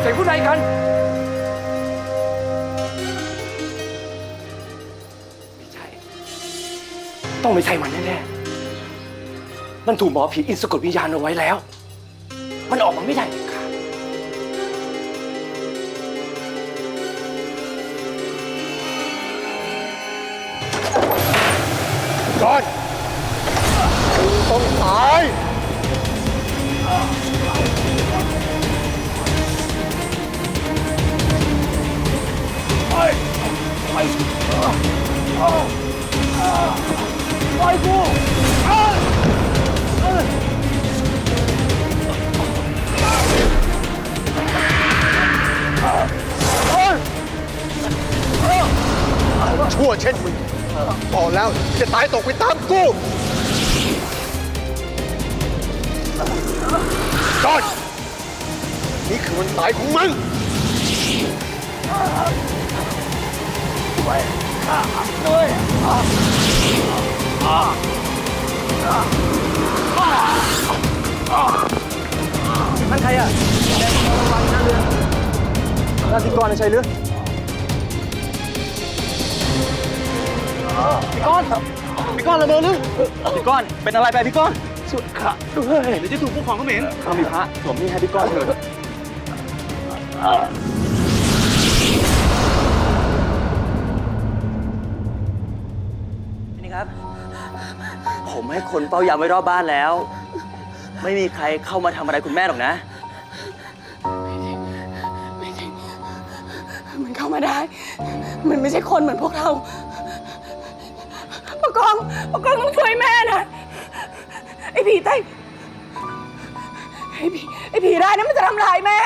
เสียงผู้ใดกัน ไม่ใช่ ต้องไม่ใช่มันแน่ๆ มันถูกหมอผีอินสะกดวิญญาณเอาไว้แล้ว มันออกมาไม่ได้เด็ ดขาดก่อนต้องตายชั่วเช่นมึงบอแล้วจะตายตกไปตามกู ก่อนนี่คือวันตายของมึงนั่นใครอะแดงระวังนะเรือราธิกรใช่หรือพี่ก้อนพี่ก้อนระเบิดหรือพี่ก้อน เป็นอะไรไปพี่ก้อน สุดขะด้วยเดี๋ยวจะถูกพวกของเขมรข้ามีพระสวมนี่ให้พี่ก้อนเถิดนี่ครับ ผมให้คนเฝ้ายามไว้รอบบ้านแล้ว ไม่มีใครเข้ามาทำอะไรคุณแม่หรอกนะ ไม่จริงมันเข้ามาได้ มันไม่ใช่คนเหมือนพวกเราปกองปกองต้องช่วยแม่นะไอ้ ผีใต้ไอ้ผีไอ้ผีได้ายนะมันจะทำลายแม่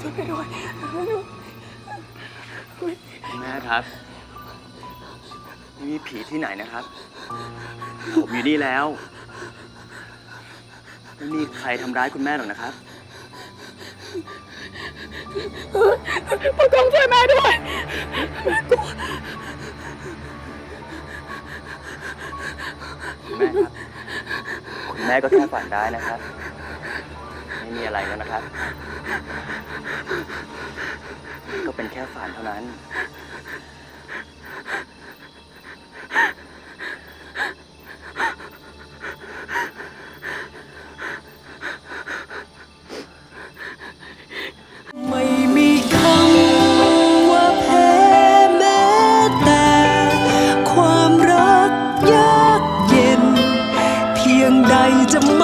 ช่วยแม่ด้วยช่วยด้วยแม่ครับไม่มีผีที่ไหนนะครับ ผมอยู่นี่แล้ว ไม่มีใครทำร้ายคุณแม่หรอกนะครับ ปกองช่วยแม่ด้วยคุณแม่ครับคุณ แม่ก็แค่ฝันได้นะครับ ไม่มีอะไรแล้วนะครับ ก็เป็นแค่ฝันเท่านั้น to move.